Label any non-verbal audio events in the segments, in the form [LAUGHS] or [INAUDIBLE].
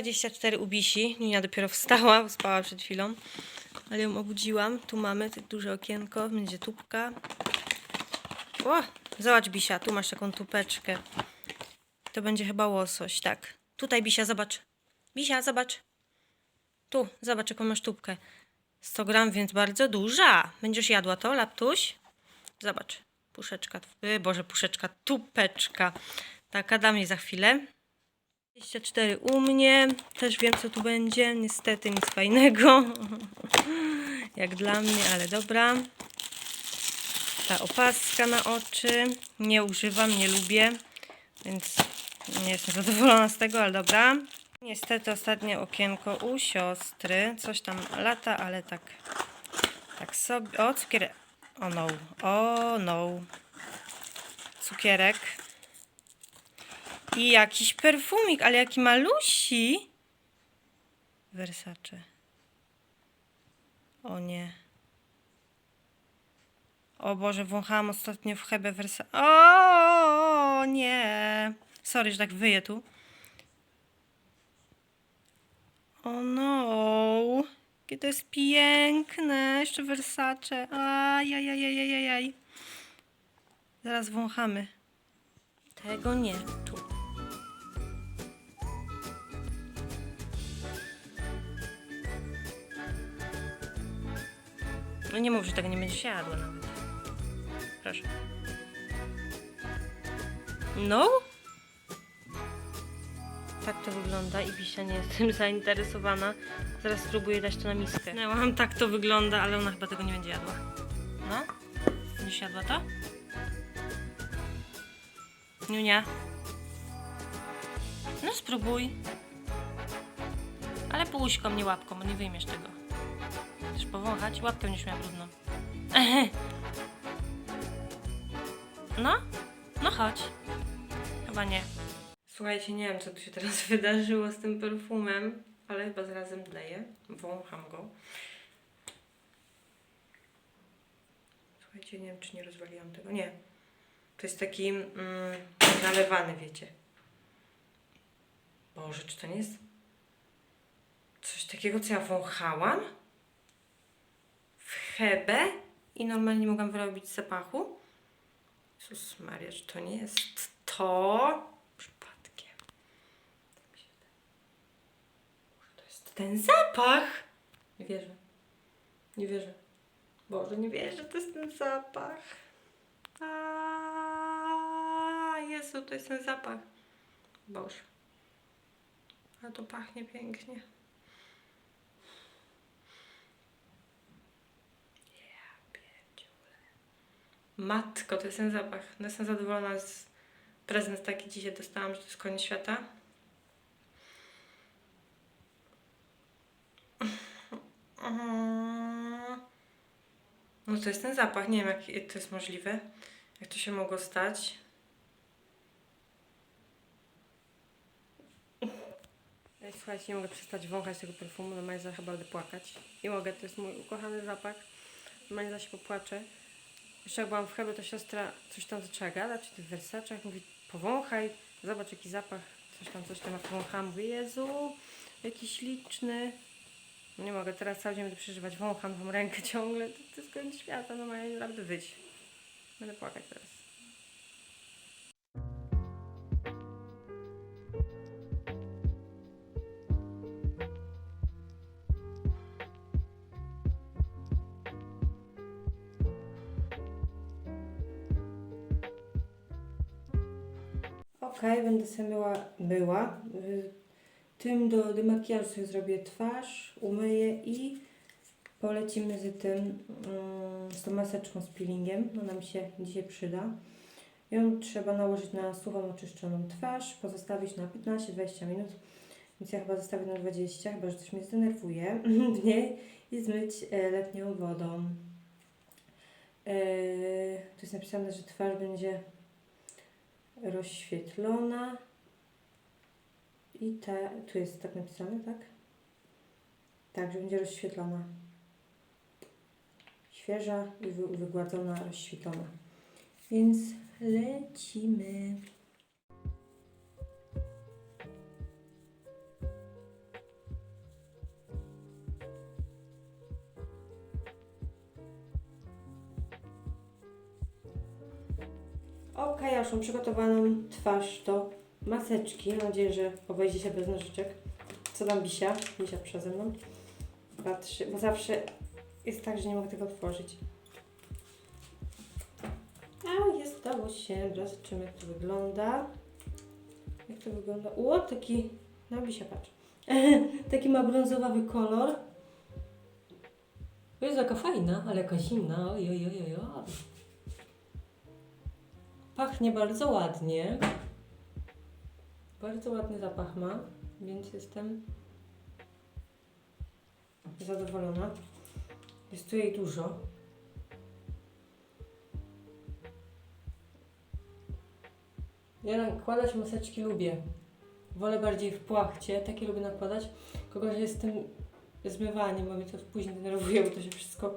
6.24 u Bisi. Dopiero wstała, spała przed chwilą. Ale ją obudziłam. Tu mamy duże okienko, będzie tubka. O, zobacz Bisia, tu masz taką tupeczkę. To będzie chyba łosoś, tak. Tutaj Bisia, zobacz. Bisia, zobacz. Tu, zobacz jaką masz tubkę. 100 gram, więc bardzo duża. Będziesz jadła to, laptuś? Zobacz. Puszeczka. Yy, Boże, puszeczka. Tupeczka. Taka dam jej za chwilę. 24 u mnie. Też wiem, co tu będzie. Niestety nic fajnego. [LAUGHS] Jak dla mnie, ale dobra. Ta opaska na oczy. Nie używam, nie lubię. Więc nie jestem zadowolona z tego, ale dobra. Niestety ostatnie okienko u siostry. Coś tam lata, ale tak. Tak sobie. O, cukierek. O no. O no. Cukierek. I jakiś perfumik, ale jaki malusi. Versace. O nie. O Boże, wąchałam ostatnio w Hebę Versace. O nie. Sorry, że tak wyję tu. O no. Jakie to jest piękne. Jeszcze Versace. Ajajajajajaj. Zaraz wąchamy. Tego nie. No nie mów, że tego nie będziesz jadła nawet. Proszę. No? Tak to wygląda i Bisia nie jest [LAUGHS] tym zainteresowana. Zaraz spróbuję dać to na miskę. No, mam tak to wygląda, ale ona chyba tego nie będzie jadła. No? Będziesz jadła to? Niunia. No spróbuj. Ale puśką, nie łapką, bo nie wyjmiesz tego. Powąchać? Łapkę będziesz miała brudną. No? No chodź. Chyba nie. Słuchajcie, nie wiem, co tu się teraz [LAUGHS] wydarzyło z tym perfumem, ale chyba zarazem dleję. Wącham go. Słuchajcie, nie wiem, czy nie rozwaliłam tego. Nie. To jest taki mm, nalewany, wiecie. Boże, czy to nie jest coś takiego, co ja wąchałam? W hebę i normalnie nie mogłam wyrobić zapachu? Jezus Maria, czy to nie jest to? Przypadkiem. Tak. Może to jest ten zapach? Nie wierzę. Nie wierzę. Boże, nie wierzę, to jest ten zapach. A Jezu, to jest ten zapach. Boże. Ale to pachnie pięknie. Ja pierdziule. Matko, to jest ten zapach. No jestem zadowolona z prezent taki dzisiaj dostałam, że to jest koniec świata. No to jest ten zapach. Nie wiem, jak to jest możliwe. Jak to się mogło stać? Słuchajcie, nie mogę przestać wąchać tego perfumu, normalnie za chyba będę płakać. Nie mogę, to jest mój ukochany zapach. Normalnie za się popłaczę. Jeszcze jak byłam w Hebie, to siostra coś tam zaczęła gadać, czy ty w Versace'ach, mówi powąchaj, zobacz jaki zapach, coś tam, coś tam, a powąchałam, mówię, Jezu, jaki śliczny. No Nie mogę, teraz cały dzień będę przeżywać, wącham tą rękę ciągle, to, to jest koniec świata, no mają naprawdę wyjść. Będę płakać teraz. Okej, będę sobie myła, myła. Y, Tym do demakijażu sobie zrobię twarz, umyję i polecimy z tym, mm, z tą maseczką z peelingiem. Ona mi się dzisiaj przyda. Ją trzeba nałożyć na suchą, oczyszczoną twarz, pozostawić na 15-20 minut. Więc ja chyba zostawię na 20, chyba że coś mnie zdenerwuje w niej i zmyć e, letnią wodą. E, tu jest napisane, że twarz będzie rozświetlona. I ta, tu jest tak napisane, tak? Tak, że będzie rozświetlona. Świeża i wy, wygładzona, rozświetlona. Więc lecimy. Mam przygotowaną twarz do maseczki. Mam nadzieję, że obejdzie się bez nożyczek. Co tam Bisia? Bisia przeze mną. Patrzy, bo zawsze jest tak, że nie mogę tego otworzyć. A, jest, udało się. Zobaczymy, jak to wygląda. Jak to wygląda? O, taki... No, Bisia, patrz. [LAUGHS] taki ma brązowawy kolor. Jest jaka fajna, ale jaka zimna. Oj, oj, oj, oj, oj. Pachnie bardzo ładnie. Bardzo ładny zapach ma, więc jestem zadowolona. Jest tu jej dużo. Ja nakładać maseczki lubię. Wolę bardziej w płachcie, takie lubię nakładać. Kogoś jest z tym zmywaniem, bo mnie to później denerwuje, bo to się wszystko,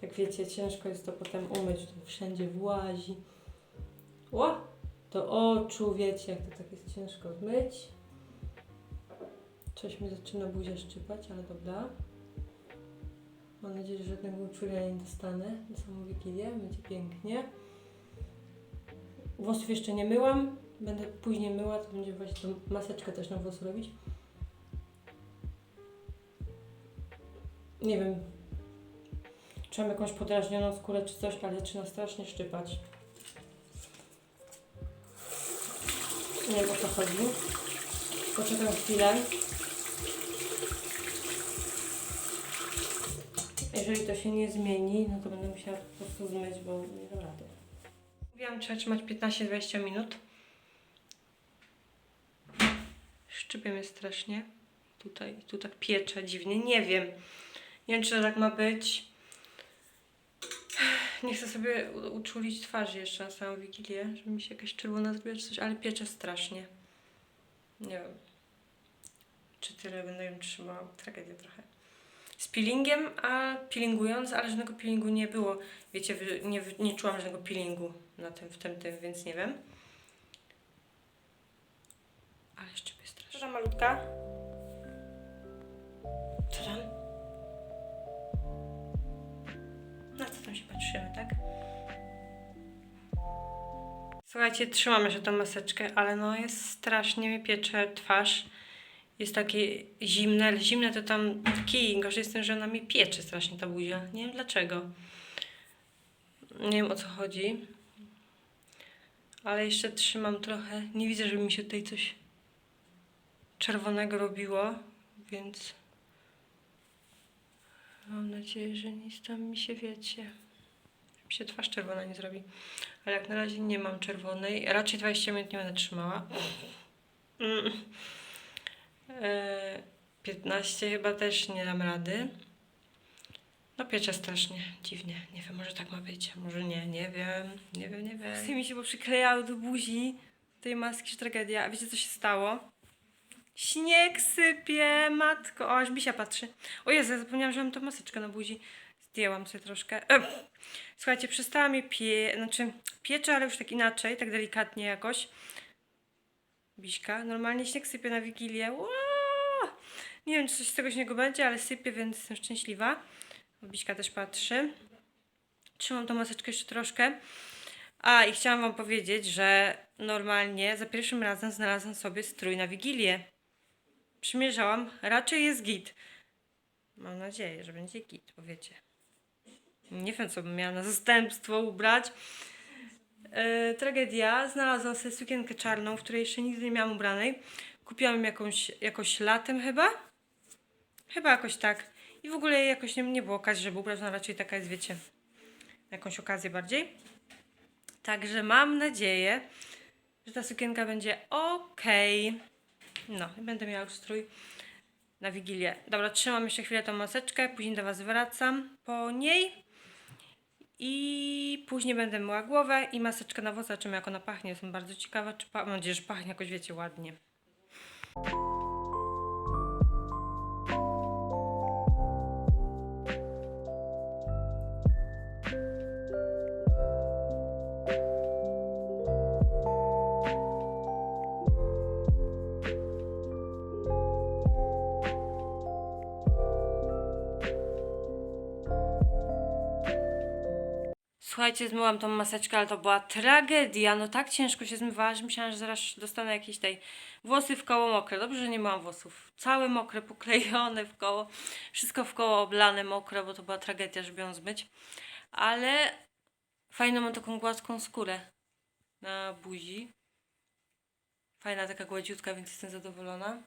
tak wiecie, ciężko jest to potem umyć, to wszędzie włazi. O! Do oczu, wiecie, jak to tak jest ciężko zmyć. Coś mi zaczyna buzia szczypać, ale dobra. Mam nadzieję, że żadnego uczulenia nie dostanę Wigilię. Będzie pięknie. Włosów jeszcze nie myłam. Będę później myła, to będzie właśnie tą maseczkę też na włos robić. Nie wiem, czy mam jakąś podrażnioną skórę czy coś, ale zaczyna strasznie szczypać. Nie wiem o co chodzi. Poczekam chwilę. Jeżeli to się nie zmieni, no to będę musiała po prostu zmyć, bo nie da rady. Mówiłam, trzeba trzymać 15-20 minut. Szczypie mnie strasznie. Tutaj, tu tak piecze dziwnie. Nie wiem. Nie wiem, czy to tak ma być. Nie chcę sobie uczulić twarzy jeszcze na samą Wigilię, żeby mi się jakaś czerwona zrobiła czy coś, ale piecze strasznie. Nie wiem. Czy tyle będę ją trzymała? Tragedia trochę. Z peelingiem, a peelingując, ale żadnego peelingu nie było. Wiecie, nie, nie czułam żadnego peelingu na tym, w tym, tym, więc nie wiem. Ale szczypie strasznie. Co tam malutka? Tak? Słuchajcie, trzymam jeszcze tą maseczkę, ale no jest strasznie mnie piecze twarz. Jest takie zimne, ale zimne to tam kij. Gorzej jest tym, że ona mi piecze strasznie ta buzia. Nie wiem dlaczego. Nie wiem o co chodzi. Ale jeszcze trzymam trochę. Nie widzę, żeby mi się tutaj coś czerwonego robiło, więc mam nadzieję, że nic tam mi się wiecie. Się twarz czerwona nie zrobi. Ale jak na razie nie mam czerwonej. Raczej 20 minut nie będę trzymała. Mm. E, 15 chyba też nie dam rady. No piecze strasznie, dziwnie. Nie wiem, może tak ma być, może nie, nie wiem, nie wiem, nie wiem. Włosy mi się poprzyklejały do buzi tej maski, że tragedia. A wiecie co się stało? Śnieg sypie, matko. O, aż Bisia patrzy. O Jezu, ja zapomniałam, że mam tą maseczkę na buzi. Zdjęłam sobie troszkę. Em. Słuchajcie, przestała mnie pie... Znaczy, piecze, ale już tak inaczej, tak delikatnie jakoś. Biśka. Normalnie śnieg sypie na Wigilię. Nie wiem, czy coś z tego śniegu będzie, ale sypie, więc jestem szczęśliwa. Biśka też patrzy. Trzymam tą maseczkę jeszcze troszkę. A, i chciałam Wam powiedzieć, że normalnie za pierwszym razem znalazłam sobie strój na Wigilię. Przymierzałam, raczej jest git. Mam nadzieję, że będzie git, bo wiecie. Nie wiem, co bym miała na zastępstwo ubrać. E, tragedia. Znalazłam sobie sukienkę czarną, w której jeszcze nigdy nie miałam ubranej. Kupiłam ją jakąś, jakoś latem chyba. Chyba jakoś tak. I w ogóle jakoś nie, nie było okazji, żeby ubrać. No raczej taka jest, wiecie, jakąś okazję bardziej. Także mam nadzieję, że ta sukienka będzie ok. No, będę miała już strój na Wigilię. Dobra, trzymam jeszcze chwilę tą maseczkę, później do Was wracam po niej. I później będę myła głowę i maseczkę na włosy, zobaczymy jak ona pachnie. Jestem bardzo ciekawa, czy mam nadzieję, że pachnie jakoś, wiecie, ładnie. Słuchajcie, zmyłam tą maseczkę, ale to była tragedia. No tak ciężko się zmywała, że myślałam, że zaraz dostanę jakieś tej włosy w koło mokre. Dobrze, że nie mam włosów. Całe mokre, poklejone w koło. Wszystko w koło oblane, mokre, bo to była tragedia, żeby ją zmyć. Ale fajną mam taką gładką skórę na buzi. Fajna, taka gładziutka, więc jestem zadowolona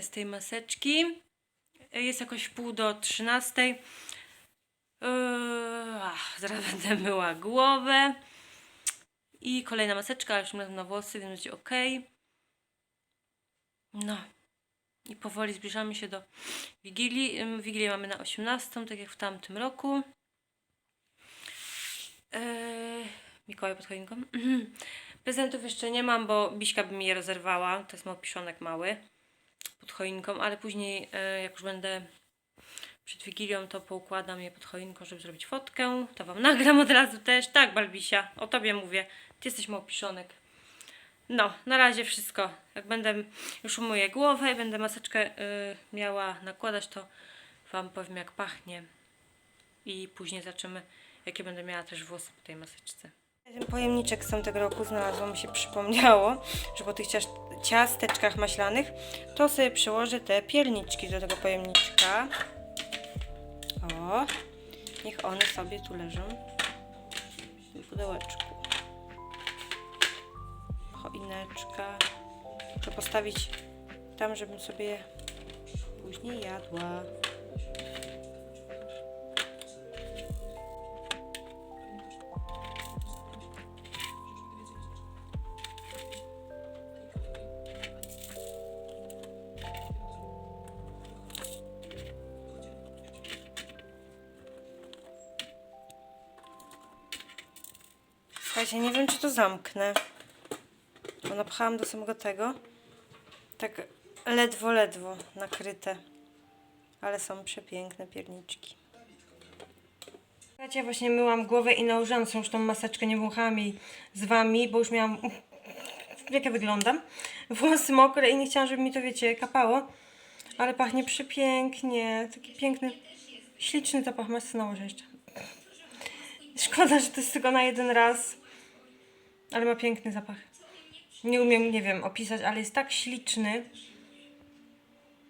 z tej maseczki. Jest jakoś pół do 13. Ach, zaraz [LAUGHS] będę myła głowę. I kolejna maseczka, już razem na włosy, więc będzie ok. No. I powoli zbliżamy się do Wigilii. Wigilię mamy na 18, tak jak w tamtym roku. Yy, Mikołaj pod choinką. Prezentów jeszcze nie mam, bo Biśka by mi je rozerwała. To jest małpiszonek mały pod choinką, ale później e, jak już będę przed Wigilią, to poukładam je pod choinką, żeby zrobić fotkę. To Wam nagram od razu też. Tak, Balbisia, o Tobie mówię. Ty jesteś małpiszonek. No, na razie wszystko. Jak będę już umyję głowę i będę maseczkę y, miała nakładać, to Wam powiem jak pachnie. I później zobaczymy, jakie będę miała też włosy po tej maseczce. Ten pojemniczek z tamtego roku znalazłam, mi się przypomniało, że po tych cias- ciasteczkach maślanych to sobie przyłożę te pierniczki do tego pojemniczka. O, niech one sobie tu leżą w pudełeczku. Choineczka. Muszę postawić tam, żebym sobie później jadła. Słuchajcie, nie wiem czy to zamknę. Bo napchałam do samego tego. Tak ledwo, ledwo nakryte. Ale są przepiękne pierniczki. Słuchajcie, właśnie myłam głowę i nałożyłam sobie już tą maseczkę, nie wąchałam z wami, bo już miałam... [LAUGHS] Jak ja wyglądam? Włosy mokre i nie chciałam, żeby mi to, wiecie, kapało. Ale pachnie przepięknie. Taki piękny, śliczny zapach. Masz co nałożę jeszcze. Szkoda, że to jest tylko na jeden raz. Ale ma piękny zapach. Nie umiem, nie wiem, opisać, ale jest tak śliczny.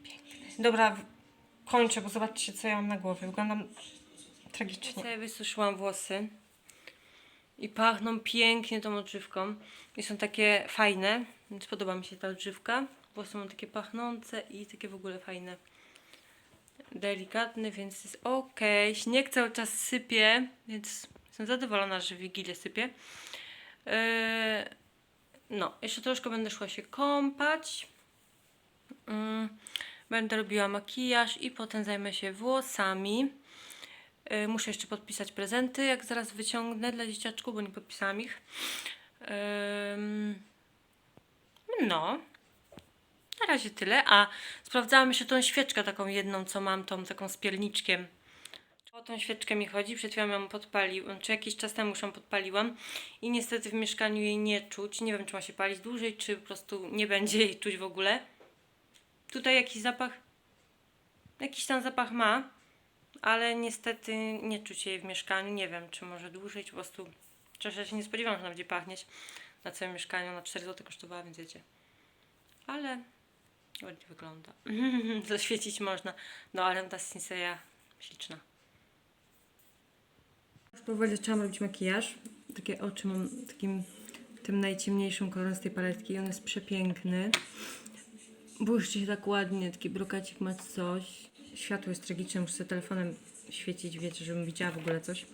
Piękny. Dobra, kończę, bo zobaczcie, co ja mam na głowie. Wyglądam tragicznie. Ja wysuszyłam włosy. I pachną pięknie tą odżywką. I są takie fajne, więc podoba mi się ta odżywka. Włosy mam takie pachnące i takie w ogóle fajne. Delikatny, więc jest ok. Śnieg cały czas sypie, więc jestem zadowolona, że w Wigilię sypie. Yy, no, jeszcze troszkę będę szła się kąpać. Mm, Będę robiła makijaż i potem zajmę się włosami. Yy, Muszę jeszcze podpisać prezenty, jak zaraz wyciągnę dla dzieciaczku, bo nie podpisałam ich. Ym, No, na razie tyle. A sprawdzałam jeszcze tą świeczkę taką jedną, co mam, tą taką z pierniczkiem. O tą świeczkę mi chodzi, przed chwilą ją podpaliłam, czy jakiś czas temu już ją podpaliłam i niestety w mieszkaniu jej nie czuć. Nie wiem, czy ma się palić dłużej, czy po prostu nie będzie jej czuć w ogóle. Tutaj jakiś zapach, jakiś tam zapach ma, ale niestety nie czuć jej w mieszkaniu. Nie wiem, czy może dłużej, czy po prostu... Szczerze się nie spodziewałam, że ona będzie pachnieć na całym mieszkaniu. Na 4 zł kosztowała, więc wiecie. Ale ładnie wygląda. [LAUGHS] Zaświecić można. No, ale ta Sinseya śliczna. Powoli zaczęłam robić makijaż. Takie oczy mam takim tym najciemniejszym kolorem z tej paletki. On jest przepiękny. Błyszczy się tak ładnie, taki brokacik ma coś. Światło jest tragiczne, muszę telefonem świecić, wiecie, żebym widziała w ogóle coś.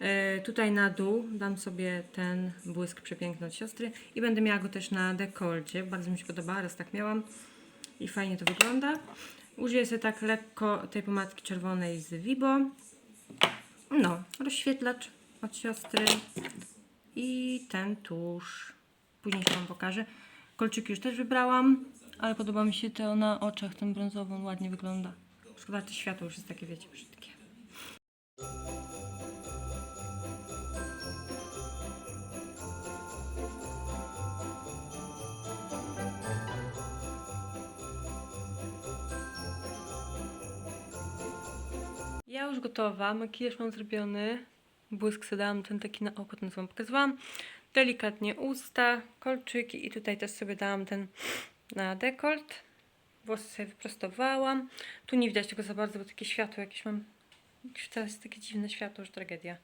E, tutaj na dół dam sobie ten błysk przepiękny od siostry i będę miała go też na dekolcie. Bardzo mi się podoba, raz tak miałam i fajnie to wygląda. Użyję sobie tak lekko tej pomadki czerwonej z Vibo. No, rozświetlacz od siostry i ten tusz. Później się Wam pokażę. Kolczyki już też wybrałam, ale podoba mi się to na oczach, ten brązową ładnie wygląda. Szkoda, że światło już jest takie, wiecie, brzydkie. Już gotowa, makijaż mam zrobiony. błysk sobie dałam ten taki na oko, ten co pokazywałam. Delikatnie usta, kolczyki i tutaj też sobie dałam ten na dekolt. Włosy sobie wyprostowałam. Tu nie widać tego za bardzo, bo takie światło jakieś mam. Teraz jest takie dziwne światło, że tragedia.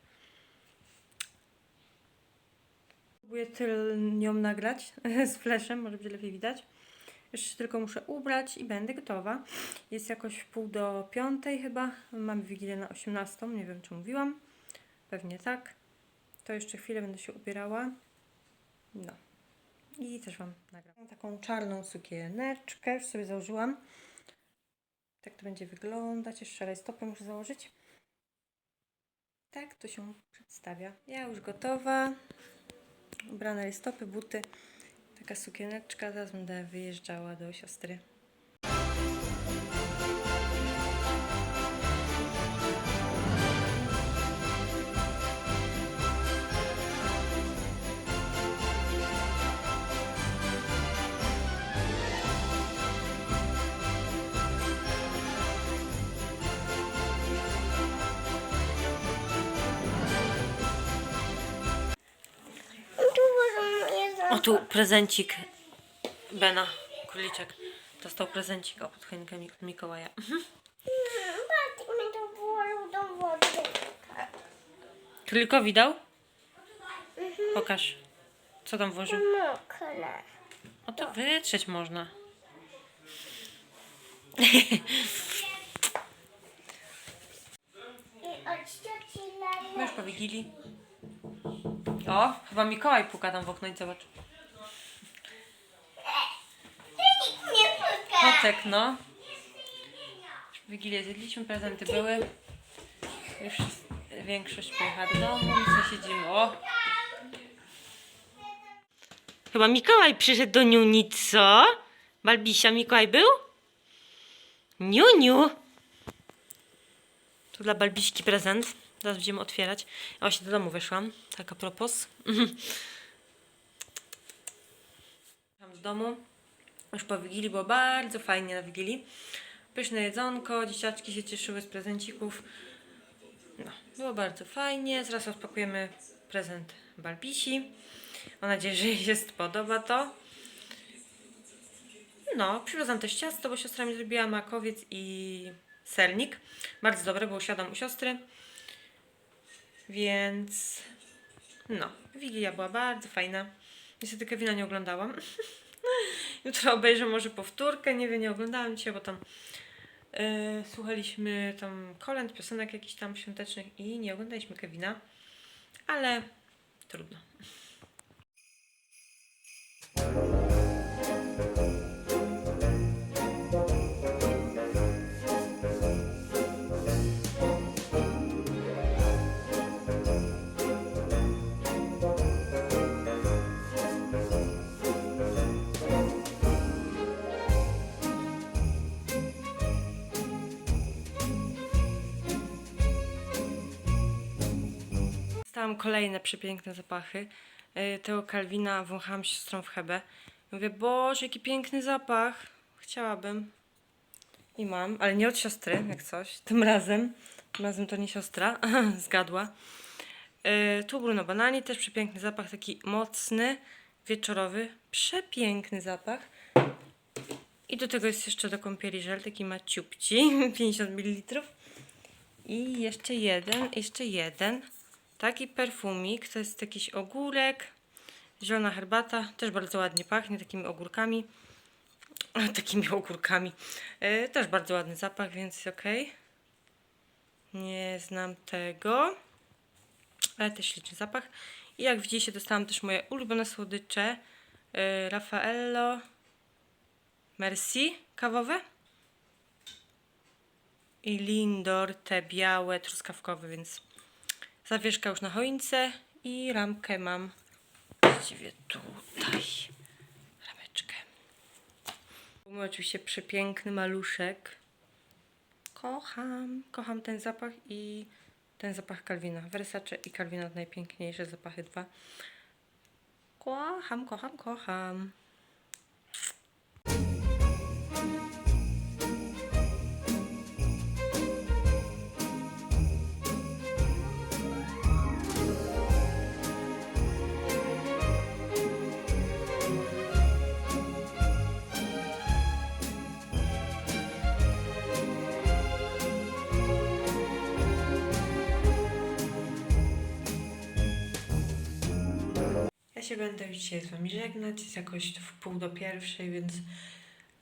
Próbuję tylnią nagrać [LAUGHS] z flashem, może będzie lepiej widać. Jeszcze tylko muszę ubrać i będę gotowa. Jest jakoś pół do piątej chyba. Mamy wigilię na 18, nie wiem czy mówiłam. Pewnie tak. To jeszcze chwilę będę się ubierała. No. I też Wam nagram. Mam taką czarną sukieneczkę, już sobie założyłam. Tak to będzie wyglądać. Jeszcze raz stopy muszę założyć. Tak to się przedstawia. Ja już gotowa. Ubrane stopy, buty. Taka sukieneczka. Zaraz będę wyjeżdżała do siostry. Tu prezencik Bena, króliczek. Dostał prezencik o pod choinkę od Mikołaja. Wody. Królikowi dał? Pokaż. Co tam włożył? Mokre. O, to wytrzeć można. Od. My już po Wigilii. O, chyba Mikołaj puka tam w okno i zobacz. Nikt nie puka. Kotek, no. Już Wigilię zjedliśmy, prezenty były. Już większość pojechała do domu, my sobie siedzimy. O! Chyba Mikołaj przyszedł do Niuni, co? Balbisia Mikołaj był? Niuniu! Tu dla Balbiśki prezent. Zaraz będziemy otwierać. Ja właśnie do domu wyszłam. Tak a propos. Tam z domu. Już po Wigilii było bardzo fajnie na Wigilii. Pyszne jedzonko, dzieciaczki się cieszyły z prezencików. No, było bardzo fajnie. Zaraz rozpakujemy prezent Balbisi. Mam nadzieję, że jej się spodoba to. No, przywiozłam też ciasto, bo siostra mi zrobiła makowiec i sernik. Bardzo dobre, bo usiadłam u siostry. Więc no, Wigilia była bardzo fajna. Niestety Kevina nie oglądałam. [LAUGHS] Jutro obejrzę może powtórkę, nie wiem, nie oglądałam dzisiaj, bo tam yy, słuchaliśmy tam kolęd, piosenek jakichś tam świątecznych i nie oglądaliśmy Kevina, ale trudno. Dostałam kolejne przepiękne zapachy. Yy, Tego Kalwina wąchałam siostrą w Hebę. Mówię, Boże, jaki piękny zapach. Chciałabym. I mam, ale nie od siostry, jak coś. Tym razem. Tym razem to nie siostra. [LAUGHS] Zgadła. Yy, tu Bruno Banani, też przepiękny zapach, taki mocny, wieczorowy. Przepiękny zapach. I do tego jest jeszcze do kąpieli żel, taki maciupci, 50 ml. I jeszcze jeden, jeszcze jeden. Taki perfumik, to jest jakiś ogórek, zielona herbata, też bardzo ładnie pachnie, takimi ogórkami. [LAUGHS] Takimi ogórkami. E, też bardzo ładny zapach, więc ok. Nie znam tego. Ale też śliczny zapach. I jak widzicie, dostałam też moje ulubione słodycze. E, Raffaello Merci kawowe. I Lindor, te białe, truskawkowe, więc zawieszka już na choince i ramkę mam właściwie tutaj. Rameczkę. Mamy oczywiście przepiękny maluszek. Kocham, kocham ten zapach i ten zapach Calvina. Versace i Calvina najpiękniejsze zapachy dwa. Kocham, kocham, kocham. Będę dzisiaj z Wami żegnać. Jest jakoś w pół do pierwszej, więc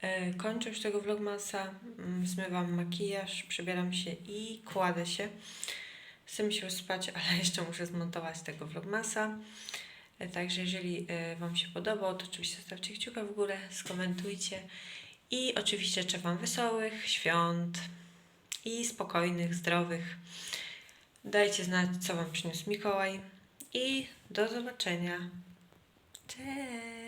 e, kończę już tego vlogmasa. Mm, Zmywam makijaż, przybieram się i kładę się. Chcę mi się już spać, [LAUGHS] ale jeszcze muszę zmontować tego vlogmasa. E, Także jeżeli e, Wam się podobał, to oczywiście zostawcie kciuka w górę, skomentujcie. I oczywiście życzę Wam wesołych świąt i spokojnych, zdrowych. Dajcie znać, co Wam przyniósł Mikołaj. I do zobaczenia. Cześć!